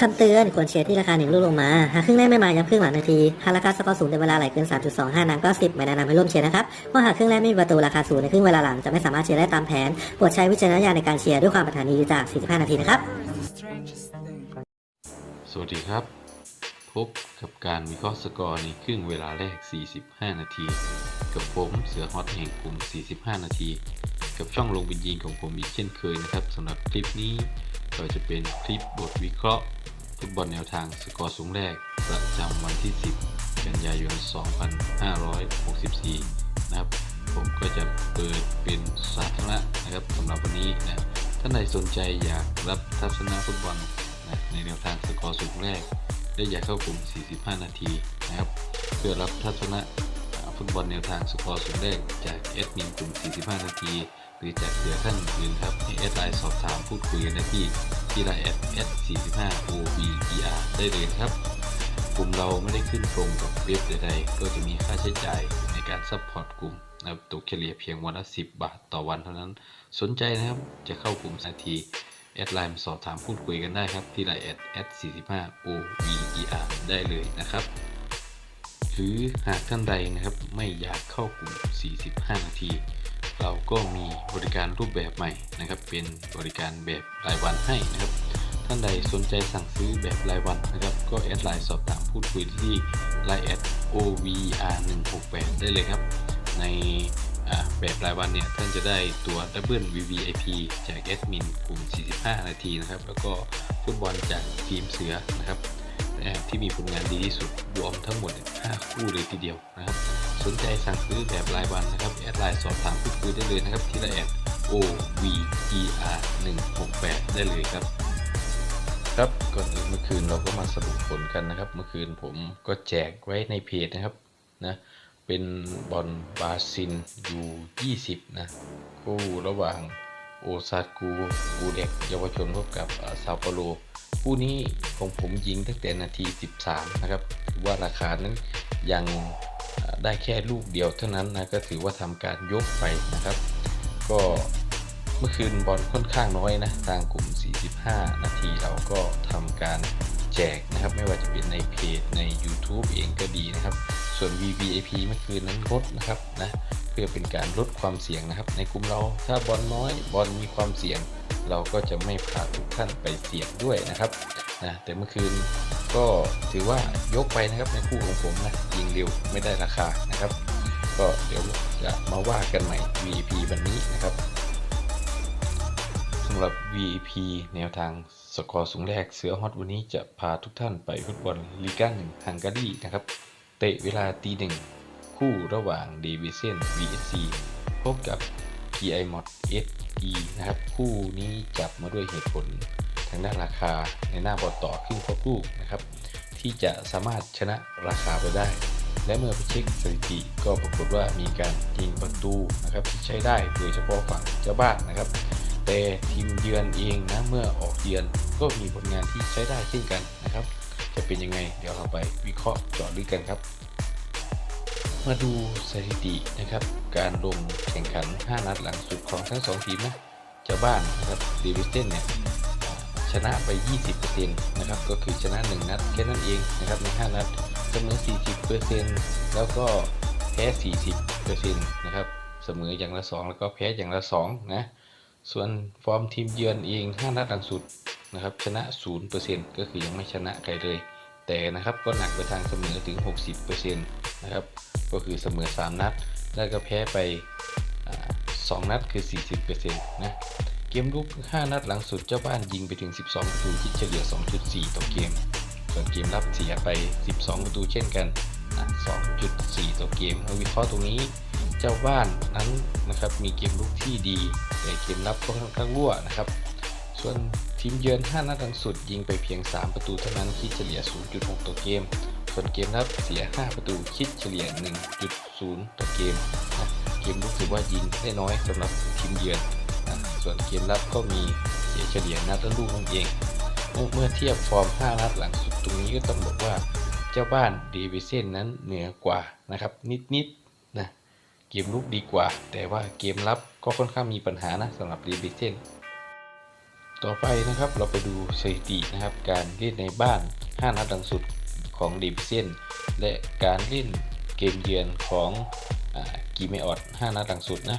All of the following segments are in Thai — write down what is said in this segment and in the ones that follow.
คำเตือนควรเชียร์ที่ราคาหนึ่งลูกลงมา หากครึ่งแรกไม่มาย้ำครึ่งหลังนาที หากราคาสกอร์สูงในเวลาไหลเกิน 3.25 นางก็ 10 ไม่แนะนำให้ร่วมเชียร์นะครับเพราะหากครึ่งแรกไม่มีประตูราคาสูงในครึ่งเวลาหลังจะไม่สามารถเชียร์ได้ตามแผนโปรดใช้วิจารณญาณในการเชียร์ด้วยความปรารถนาดีจาก 45 นาทีนะครับ สวัสดีครับ พบกับการวิเคราะห์สกอร์ในครึ่งเวลาแรก 45 นาที กับผมเสือฮอตแห่งกลุ่ม 45 นาที กับช่องลงบินยิงของผมอีกเช่นเคยนะครับสำหรับคลิปนี้ เราจะเป็นคลิปบทวิเคราะห์ฟุตบอลแนวทางสกอร์สูงแรก ประจำวันที่ 10 กันยายน 2564 นะครับ ผมก็จะเปิดเป็นสาธารณะนะครับสำหรับวันนี้นะท่านใดสนใจอยากรับทัศนะฟุตบอลนะในแนวทางสกอร์สูงแรกและอยากเข้ากลุ่ม 45 นาทีนะครับ เพื่อรับทัศนะฟุตบอลแนวทางสกอร์สูงแรกจากแอดมินกลุ่ม 45 นาที หรือจากเสือท่านอื่นครับให้แอดไลน์สอบ พูดคุยกันได้ที่ที่ไลน์แอด s 4 5 o b e r ได้เลยครับกลุ่มเราไม่ได้ขึ้นตรงกับเว็บใดๆ ก็จะมีค่าใช้จ่ายในการซัพพอร์ตกลุ่มนะครับตกเฉลี่ยเพียงวันละ10 บาทต่อวันเท่านั้น สนใจนะครับจะเข้ากลุ่มนาทีแอดไลน์สอบถามพูดคุยกันได้ครับ ที่ไลน์แอด s 4 5 o b e r ได้เลยนะครับหรือหากท่านใดนะครับไม่อยากเข้ากลุ่ม 45 นาที เราก็มีบริการรูปแบบใหม่นะครับ เป็นบริการแบบรายวันให้นะครับ ท่านใดสนใจสั่งซื้อแบบรายวันนะครับ ก็แอดไลน์สอบถามพูดคุยที่ไลน์แอด OVR 168 ได้เลยครับ ในแบบรายวันเนี่ย ท่านจะได้ตัว Double VVIP จากแอดมินกลุ่ม 45 นาทีนะครับ แล้วก็ฟุตบอลจากทีมเสือนะครับ เอ่อที่มีผลงานดีที่สุดรวมทั้งหมด 5 คู่เลยทีเดียวนะครับ สนใจสั่งซื้อแบบรายวันนะครับแอดไลน์สอบถามพูดคุยได้เลยนะครับที่ลน์แอด OVER 168ได้เลยครับ ครับก่อนอื่นเมื่อคืนเราก็มาสรุปผลกันนะครับ เมื่อคืนผมก็แจกไว้ในเพจนะครับนะเป็นบอลบาซิลอยู่20 นะคู่ระหว่างโอซากูกูเด็กเยาวชนพบกับซาโปโล คู่นี้ของผมยิงตั้งแต่นาที 13 นะครับถือว่าราคานั้นยังได้แค่ลูกเดียวเท่านั้นนะก็ถือว่าทำการยกไปนะครับ ก็เมื่อคืนบอลค่อนข้างน้อยนะทางกลุ่ม 45 นาทีเราก็ทำการแจกนะครับไม่ว่าจะเป็นในเพจใน YouTube เองก็ดีนะครับ ส่วน VVIP เมื่อคืนนั้นลดนะครับนะ เพื่อเป็นการลดความเสี่ยงนะครับ ในกลุ่มเราถ้าบอลน้อยบอลมีความเสี่ยง เราก็จะไม่พาทุกท่านไปเสี่ยงด้วยนะครับนะแต่เมื่อคืนก็ถือว่ายกไปนะครับในคู่ของผมนะยิงเร็วไม่ได้ราคานะครับ ก็เดี๋ยวจะมาว่ากันใหม่ VP วันนี้นะครับสำหรับ VP แนวทางสกอร์สูงแรกเสือฮอตวันนี้จะพาทุกท่านไปฟุตบอลลีกาหนึ่งฮังการีนะครับ เตะเวลาตีหนึ่ง คู่ระหว่างเดวิเซน VSC พบกับ PI Mod SE นะครับ คู่นี้จับมาด้วยเหตุผลทางด้านราคาในหน้าบอลต่อครึ่งครบลูกนะครับ ที่จะสามารถชนะราคาไปได้ และเมื่อไปเช็คสถิติก็ปรากฏว่ามีการยิงประตูนะครับที่ใช้ได้โดยเฉพาะฝั่งเจ้าบ้านนะครับ แต่ทีมเยือนเองนะเมื่อออกเยือนก็มีผลงานที่ใช้ได้เช่นกันนะครับ จะเป็นยังไงเดี๋ยวเราไปวิเคราะห์เจาะลึกกันครับ มาดูสถิตินะครับ การลงแข่งขัน 5 นัดหลังสุดของทั้ง 2 ทีมนะเจ้าบ้านนะครับเดวิสเทนเนี่ยชนะไป 20%นะครับ ก็คือชนะ 1 นัดแค่นั้นเองนะครับใน 5 นัดเสมอ 40%แล้วก็แพ้ 40%นะครับ เสมออย่างละ 2 แล้วก็แพ้อย่างละ 2 นะ ส่วนฟอร์มทีมเยือนเอง 5 นัดหลังสุดนะครับชนะ 0%ก็คือยังไม่ชนะใครเลย แต่นะครับก็หนักไปทางเสมอถึง 60% นะครับก็คือเสมอ 3 นัด แล้วก็แพ้ไปอ่า2นัดคือ 40%นะเกมลุก 5 นัดหลังสุดเจ้าบ้านยิงไปถึง 12 ประตูคิดเฉลี่ย 2.4 ต่อเกม ส่วนเกมรับเสียไป 12 ประตูเช่นกันนะ2.4 ต่อเกมเอาวิเคราะห์ตรงนี้เจ้าบ้านนั้นนะครับมีเกมลุกที่ดี แต่เกมรับก็ค่อนข้างรั่วนะครับ ส่วนทีมเยือน 5 นัดหลังสุดยิงไปเพียง 3 ประตูเท่านั้นคิดเฉลี่ย 0.6 ต่อเกม ส่วนเกมรับเสีย 5 ประตูคิดเฉลี่ย 1.0 ต่อเกมนะเกมลุกถือว่ายิงได้น้อยสำหรับทีมเยือนนะส่วนเกมรับก็มีเสียเฉลี่ยนัดละลูกนั่นเองเมื่อเทียบฟอร์ม 5 นัดหลังสุดตรงนี้ก็ต้องบอกว่าเจ้าบ้านเดวิเซนนั้นเหนือกว่านะครับนิดๆนะเกมลุกดีกว่า แต่ว่าเกมรับก็ค่อนข้างมีปัญหานะสำหรับเดวิเซนต่อไปนะครับเราไปดูสถิตินะครับการเล่นในบ้าน 5 นัดหลังสุด ของดิวิเซนและการเล่นเกมเยือนของกีเมออด5นัดหลังสุดนะ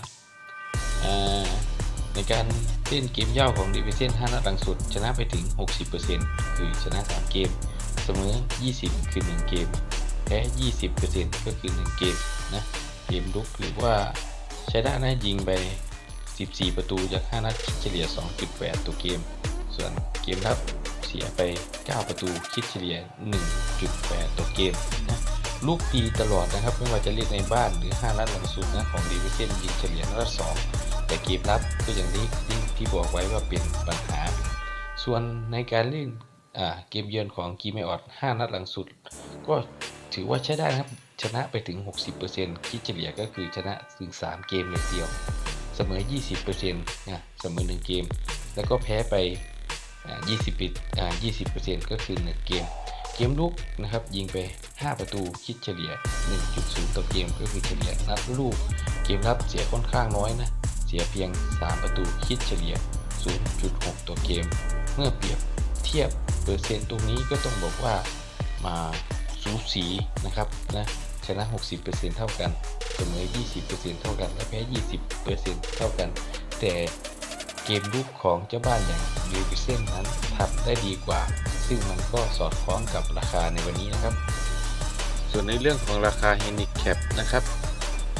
ในการเล่นเกมเย่าของดิวิเซน5นัดหลังสุด ชนะไปถึง 60%คือชนะ 3 เกม เสมอ 20 คือ 1 เกม แพ้ 20%ก็คือ 1 เกมนะเกมลุกหรือว่าใช้ได้นะยิงไป 14 ประตูจาก 5 นัดคิดเฉลี่ย 2.8ตัวเกม ส่วนเกมรับเสียไป 9 ประตูคิดเฉลี่ย 1.8ตัวเกมนะลูกดีตลอดนะครับไม่ว่าจะเล่นในบ้านหรือ 5 นัดหลังสุดนะของดีวิเซนยิงเฉลี่ยนัดละ2แต่เกมรับก็อย่างที่ที่ที่บอกไว้ว่าเป็นปัญหา ส่วนในการเล่นเกมเยือนของกีเมออด 5 นัดหลังสุด ก็ถือว่าใช้ได้นะครับชนะไปถึง 60%คิดเฉลี่ยก็คือชนะถึง 3 เกมเลยเดียว เสมอ 20%นะเสมอ 1 เกม แล้วก็แพ้ไป 20ปิด20%ก็คือ1เกม เกมลุกนะครับยิงไป 5 ประตูคิดเฉลี่ย 1.0 ต่อเกมก็คือเฉลี่ยนัดลูก เกมรับเสียค่อนข้างน้อยนะ เสียเพียง 3 ประตูคิดเฉลี่ย 0.6 ต่อเกม เมื่อเปรียบเทียบเปอร์เซ็นต์ตรงนี้ก็ต้องบอกว่ามาสูสีนะครับนะชนะ 60%เท่ากันเสมอ 20%เท่ากันและแพ้ 20%เท่ากัน แต่ เกมลุกของเจ้าบ้านอย่างดิวิเซนนั้นทำได้ดีกว่า ซึ่งมันก็สอดคล้องกับราคาในวันนี้นะครับ ส่วนในเรื่องของราคา Handicap นะครับ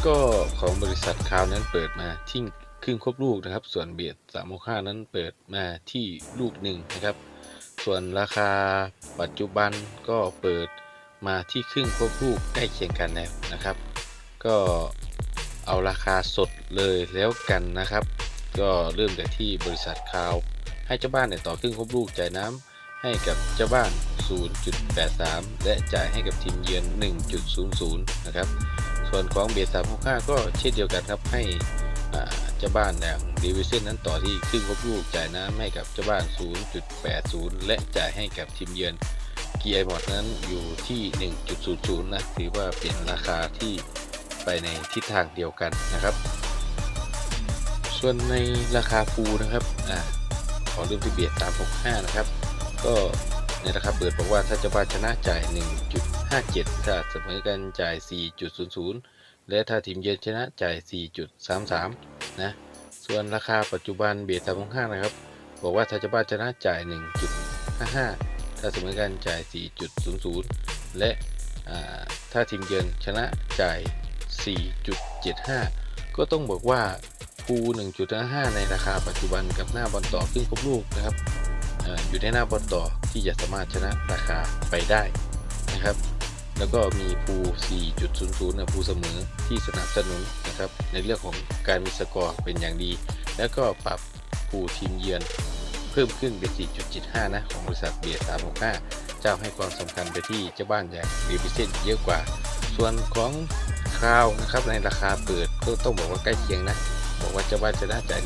ก็ของบริษัทคาวนั้นเปิดมาที่ครึ่งครบลูกนะครับ ส่วนเบียด365นั้นเปิดมาที่ลูกหนึ่งนะครับ ส่วนราคาปัจจุบันก็เปิดมาที่ครึ่งครบลูกใกล้เคียงกันแล้วนะครับ ก็เอาราคาสดเลยแล้วกันนะครับ ก็เริ่มแต่ที่บริษัทคาว ให้เจ้าบ้านเนี่ยต่อครึ่งครบลูกจ่ายน้ำให้กับเจ้าบ้าน 0.83 และจ่ายให้กับทีมเยือน 1.00 นะครับ ส่วนของเบียด365 ก็เช่นเดียวกันครับให้เจ้าบ้านอย่างดีวิเซนนั้นต่อที่ครึ่งครบลูกจ่ายน้ำให้กับเจ้าบ้าน 0.80 และจ่ายให้กับทีมเยือนกีไอหมดนั้นอยู่ที่ 1.00 นะถือว่าเป็นราคาที่ไปในทิศทางเดียวกันนะครับ ส่วนในราคาปูนะครับอ่าขอเริ่มที่เบียด365 นะครับ ก็ในราคาเปิดบอกว่าถ้าจ้าบ้าชนะจ่าย 1.57 ถ้าเสมอกันจ่าย 4.00 และถ้าทีมเยือนชนะจ่าย 4.33 นะ ส่วนราคาปัจจุบันเบียด365 นะครับ บอกว่าถ้าจ้าบ้าชนะจ่าย 1.55 ถ้าเสมอกันจ่าย 4.00 และถ้าทีมเยือนชนะจ่าย 4.75 ก็ต้องบอกว่า ภู1.5 ในราคาปัจจุบันกับหน้าบอลต่อครึ่งครบลูกนะครับออยู่ในหน้าบอลต่อที่จะสามารถชนะราคาไปได้นะครับ แล้วก็มีภู4.00นะภูเสมอที่สนับสนุนนะครับในเรื่องของการมีสกอร์เป็นอย่างดี แล้วก็ปรับภูทีมเยือนเพิ่มขึ้นเป็น 4.75 นะ ของบริษัทเบียร์365 เจ้าให้ความสำคัญไปที่เจ้าบ้านอย่างเบียร์พิเศษเยอะกว่า ส่วนของคราวนะครับในราคาเปิดก็ต้องบอกว่าใกล้เคียงนะ ว่าเจ้าบ้านชนะจ่าย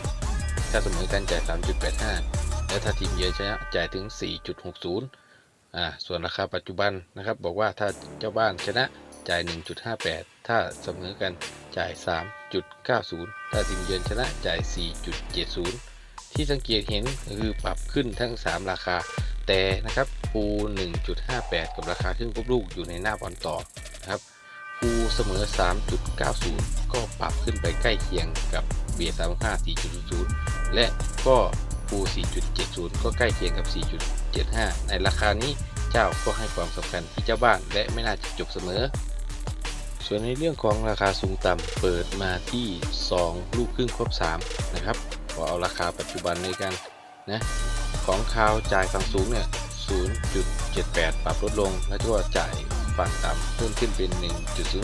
1.56 ถ้าเสมอกันจ่าย 3.85 และถ้าทีมเยือนชนะจ่ายถึง 4.60 อ่า ส่วนราคาปัจจุบันนะครับ บอกว่าถ้าเจ้าบ้านชนะจ่าย 1.58 ถ้าเสมอกันจ่าย 3.90 ถ้าทีมเยือนชนะจ่าย 4.70 ที่สังเกตเห็นคือปรับขึ้นทั้ง 3 ราคา แต่นะครับปู 1.58 กับราคาครึ่งครบลูกอยู่ในหน้าบอลต่อ เสมอ 3.90 ก็ปรับขึ้นไปใกล้เคียงกับเบียร์35 4.00 และก็ปู 4.70 ก็ใกล้เคียงกับ 4.75 ในราคานี้เจ้าก็ให้ความสำคัญที่เจ้าบ้านและไม่น่าจะจบเสมอ ส่วนในเรื่องของราคาสูงต่ำเปิดมาที่ 2 ลูกครึ่งครบ 3 นะครับก็เอาราคาปัจจุบันในกันนะของคาวจ่ายฝั่งสูงเนี่ย0.78 ปรับลดลง แล้วก็จ่าย ฝั่งต่ำเพิ่มขึ้นเป็น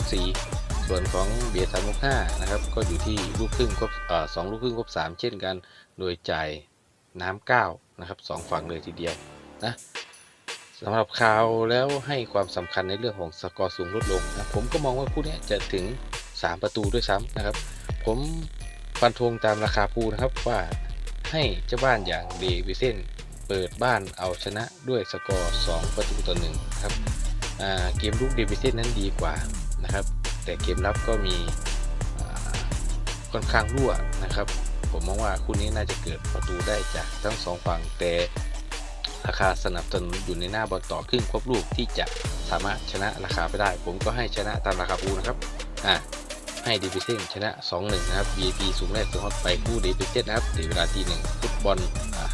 1.04 ส่วนของเบียร์365นะครับ ก็อยู่ที่ลูกครึ่งครบสองลูกครึ่งครบ3เช่นกัน โดยจ่ายน้ำ9นะครับสองฝั่งเลยทีเดียวนะสำหรับคาวแล้วให้ความสำคัญในเรื่องของสกอร์สูงลดลงนะผมก็มองว่าคู่นี้จะถึง 3 ประตูด้วยซ้ำนะครับ ผมฟันธงตามราคาปูนะครับว่าให้เจ้าบ้านอย่างเดวิเซนเปิดบ้านเอาชนะด้วยสกอร์ 2 ประตูต่อ1ครับ เกมลุกเดวิเซนนั้นดีกว่านะครับ แต่เกมรับก็มีค่อนข้างรั่วนะครับ ผมมองว่าคู่นี้น่าจะเกิดประตูได้จากทั้งสองฝั่งแต่ราคาสนับสนุนอยู่ในหน้าบอลต่อครึ่งครบลูกที่จะสามารถชนะราคาไปได้ ผมก็ให้ชนะตามราคาปูนะครับอะให้ดีพิเซนชนะ 2-1 นะครับ VIP สูงแรกสูงฮอตไปคู่ดีพิเซนนะครับในเวลาทีหนึ่งฟุตบอล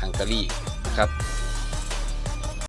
ฮังการีนะครับ